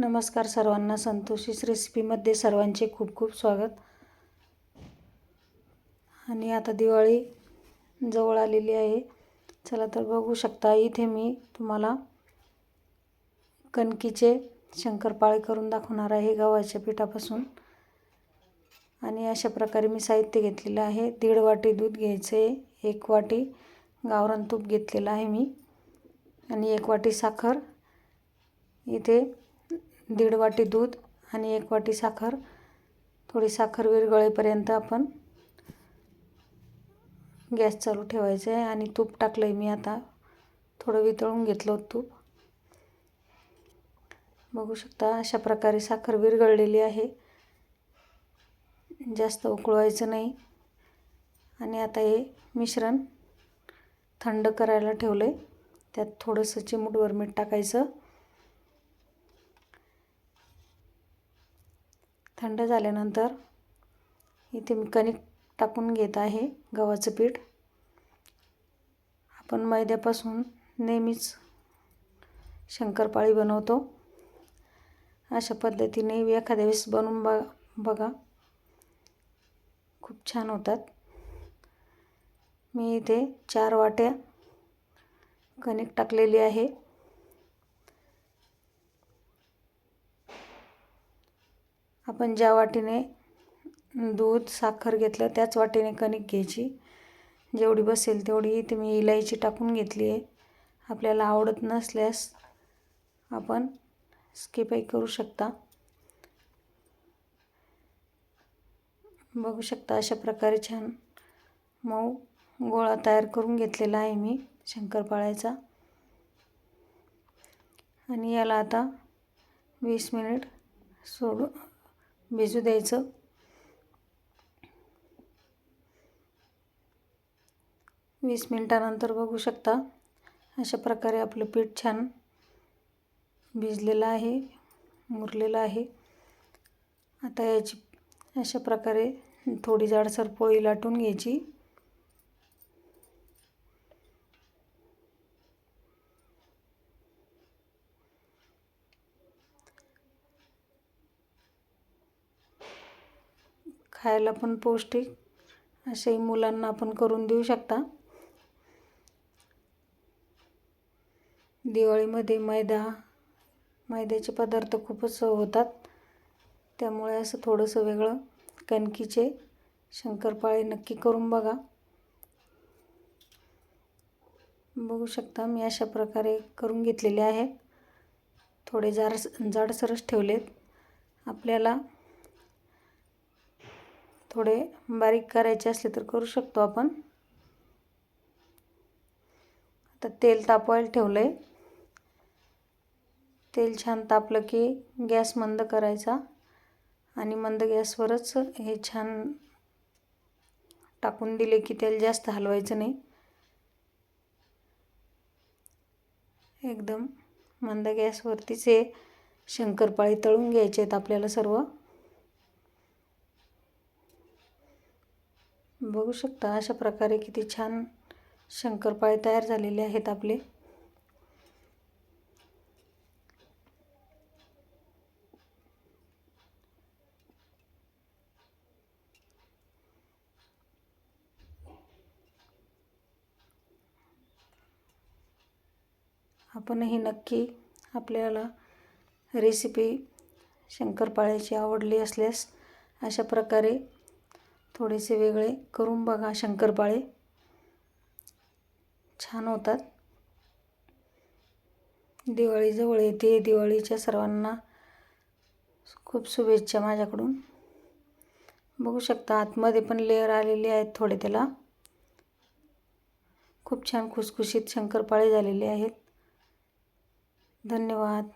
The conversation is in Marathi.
नमस्कार सर्वांना संतोषीस रेसिपीमध्ये सर्वांचे खूप खूप स्वागत. आणि आता दिवाळी जवळ आलेली आहे. चला तर बघू शकता इथे मी तुम्हाला कणकीचे शंकरपाळे करून दाखवणार आहे गव्हाच्या पिठापासून. आणि अशा प्रकारे मी साहित्य घेतलेलं आहे. दीड वाटी दूध घ्यायचं आहे एक वाटी गावरान तूप घेतलेलं आहे मी. आणि एक वाटी साखर. इथे दीड वाटी दूध आणि एक वाटी साखर. थोडी साखर विरघळेपर्यंत आपण गॅस चालू ठेवायचं आहे आणि तूप टाकलं आहे मी आता. थोडं वितळून घेतलं तूप. बघू शकता अशा प्रकारे साखर विरघळलेली आहे. जास्त उकळवायचं नाही. आणि आता हे मिश्रण थंड करायला ठेवलं आहे त्यात थोडंसं चिमूटभर मीठ टाकायचं. थंड झाल्यानंतर इथे मी कणिक टाकून घेत आहे गव्हाचं पीठ. आपण मैद्यापासून नेहमीच शंकरपाळी बनवतो. अशा पद्धतीने एखाद्या वेळेस बनवून ब बघा. खूप छान होतात. मी इथे चार वाट्या कणिक टाकलेली आहे. आपण ज्या वाटीने दूध साखर घेतलं त्याच वाटीने कणिक घ्यायची. जेवढी बसेल तेवढी इथे मी इलायची टाकून घेतली आहे. आपल्याला आवडत नसल्यास आपण स्किपही करू शकता. बघू शकता अशा प्रकारे छान मऊ गोळा तयार करून घेतलेला आहे मी शंकरपाळ्याचा. आणि याला आता वीस मिनिट सोडू भिजू द्यायचं. वीस मिनटानंतर बघू शकता अशा प्रकारे आपलं पीठ छान भिजलेलं आहे मुरलेलं आहे. आता याची अशा प्रकारे थोडी जाडसर पोळी लाटून घ्यायची. खायला पण पौष्टिक. असेही मुलांना आपण करून देऊ शकता. दिवाळीमध्ये मैदा मैद्याचे पदार्थ खूपच होतात. त्यामुळे असं थोडंसं वेगळं कणकीचे शंकरपाळे नक्की करून बघा. बघू शकता मी अशा प्रकारे करून घेतलेले आहेत. थोडे जार जाडसरस ठेवलेत. आपल्याला थोडे बारीक करायचे असले तर करू शकतो आपण. आता तेल तापवायला ठेवलं आहे तेल छान तापलं की गॅस मंद करायचा आणि मंद गॅसवरच हे छान टाकून दिले की तेल जास्त हलवायचं नाही. एकदम मंद गॅसवरतीच हे शंकरपाळी तळून घ्यायचे आहेत आपल्याला सर्व. बघू शकता अशा प्रकारे किती छान शंकरपाळे तयार झालेले आहेत आपले. आपणही नक्की आपल्याला रेसिपी शंकरपाळ्याची आवडली असल्यास अशा प्रकारे थोडेसे वेगळे करून बघा. शंकरपाळे छान होतात. दिवाळीजवळ येते. दिवाळीच्या सर्वांना खूप शुभेच्छा माझ्याकडून. बघू शकता आतमध्ये पण लेअर आलेले आहेत थोडे त्याला. खूप छान खुसखुशीत शंकरपाळे झालेले आहेत. धन्यवाद.